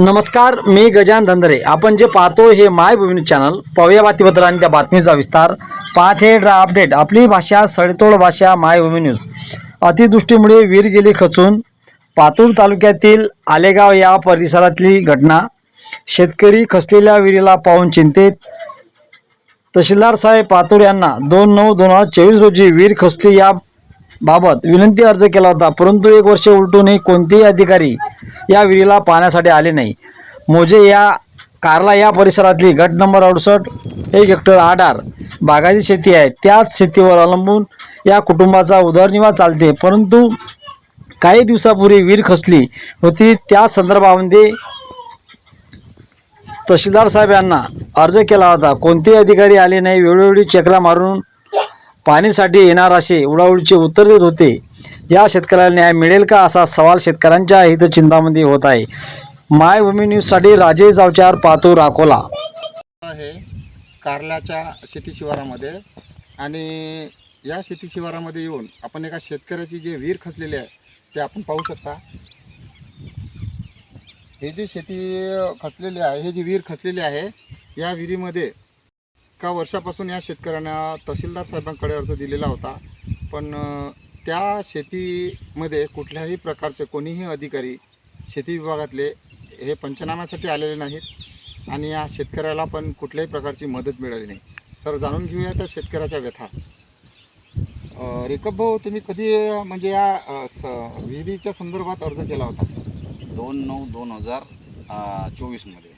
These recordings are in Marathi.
नमस्कार मी गजान धंदरे. आपण जे पाहतो हे माय भूमी चॅनल. पाहूया बातमीपत्र आणि त्या बातमीचा विस्तार. पाहते ड्रा अपडेट. आपली भाषा सडतोड भाषा मायभूमी न्यूज. अतिदृष्टीमुळे वीर गेली खचून. पातूर तालुक्यातील आलेगाव या परिसरातली घटना. शेतकरी खचलेल्या विहिरीला पाहून चिंतेत. तहसीलदार साहेब पातूर यांना दोन नऊ दोन हजार चोवीस रोजी वीर खचली या बाबत विनंती अर्ज केला होता. परंतु एक वर्ष उलटूनही कोणतेही अधिकारी या विहिरीला पाहण्यासाठी आले नाही. मोजे या कारला या परिसरातली गट नंबर अडुसष्ट एक हेक्टर आडार बागायती शेती आहे. त्याच शेतीवर अवलंबून या कुटुंबाचा उदरनिर्वाह चालते. परंतु काही दिवसापूर्वी वीर खचली होती. त्या संदर्भामध्ये तहसीलदार साहेब यांना अर्ज केला होता. कोणतेही अधिकारी आले नाही. वेळोवेळी चक्रा मारून पाणीसाठी येणार असे उडाउडीचे उत्तर देत होते. या शेतकऱ्याला न्याय मिळेल का असा सवाल शेतकऱ्यांच्या हितचिंतामध्ये होत आहे. मायभूमी न्यूजसाठी राजेश जावचार पातूर अकोला आहे कारल्याच्या शेती शिवारामध्ये आणि या शेती शिवारामध्ये येऊन आपण एका शेतकऱ्याची जे विहीर खचलेली आहे ते आपण पाहू शकता. हे जे शेती खचलेली आहे हे जी विहीर खचलेली आहे या विहिरीमध्ये एका वर्षापासून या शेतकऱ्यांना तहसीलदार साहेबांकडे अर्ज दिलेला होता. पण त्या शेतीमध्ये कुठल्याही प्रकारचे कोणीही अधिकारी शेती विभागातले हे पंचनाम्यासाठी आलेले नाहीत आणि या शेतकऱ्याला पण कुठल्याही प्रकारची मदत मिळाली नाही. तर जाणून घेऊया त्या शेतकऱ्याच्या व्यथा. अ, रेकब भाऊ तुम्ही कधी म्हणजे या स विहिरीच्या संदर्भात अर्ज केला होता? दोन नऊ दोन हजार चोवीसमध्ये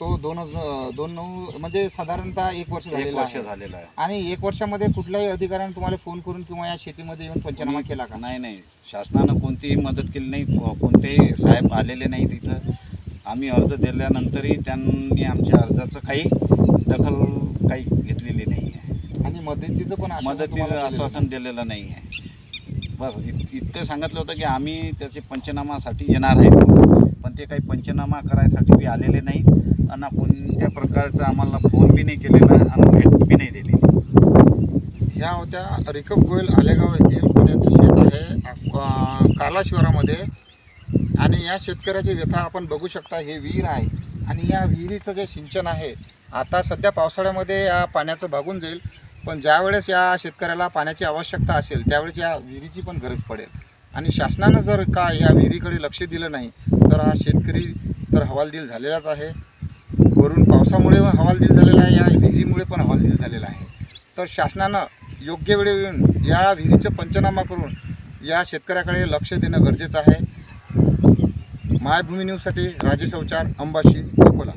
तो दोन हजार दोन नऊ म्हणजे साधारणतः एक वर्ष एक झालेला वर्ष आहे. झालेलं आहे. आणि एक वर्षामध्ये कुठल्याही अधिकाऱ्याने तुम्हाला फोन करून किंवा या शेतीमध्ये येऊन पंचनामा केला का? नाही नाही. शासनानं कोणतीही मदत केली नाही को- कोणतेही साहेब आलेले नाही तिथं. आम्ही अर्ज दिल्यानंतरही त्यांनी आमच्या अर्जाचं काही दखल काही घेतलेली नाही आहे. आणि मदतीचं पण आश्वासन मदतीचं तुम्हाला दिलेलं आश्वासन दिलेलं नाही आहे. बस इत इतकं सांगितलं होतं की आम्ही त्याचे पंचनामासाठी येणार आहेत पण ते काही पंचनामा करायसाठी बी आलेले नाहीत. आणि कोणत्या प्रकारचा आम्हाला फोन बी नाही केलेला आणि भेट बी नाही दिली. ह्या होत्या. रिकप गोयल आलेगाव येथील पुण्याचं शेत आहे. कालाश्वरामध्ये. आणि या शेतकऱ्याची व्यथा आपण बघू शकता. हे विहीर आहे. आणि या विहिरीचं जे सिंचन आहे आता सध्या पावसाळ्यामध्ये या पाण्याचं भागून जाईल. पण ज्यावेळेस या शेतकऱ्याला पाण्याची आवश्यकता असेल त्यावेळेस या विहिरीची पण गरज पडेल. आणि शासनानं जर का या विहिरीकडे लक्ष दिलं नाही तर हा शेतकरी तर हवालदिल झालेलाच आहे. वरून पावसामुळे हवालदिल झालेला आहे या विहिरीमुळे पण हवालदिल झालेला आहे. तर शासनानं योग्य वेळी येऊन या विहिरीचं पंचनामा करून या शेतकऱ्याकडे लक्ष देणं गरजेचं आहे. मायभूमी न्यूजसाठी राजेश अवचार अंबाशी अकोला.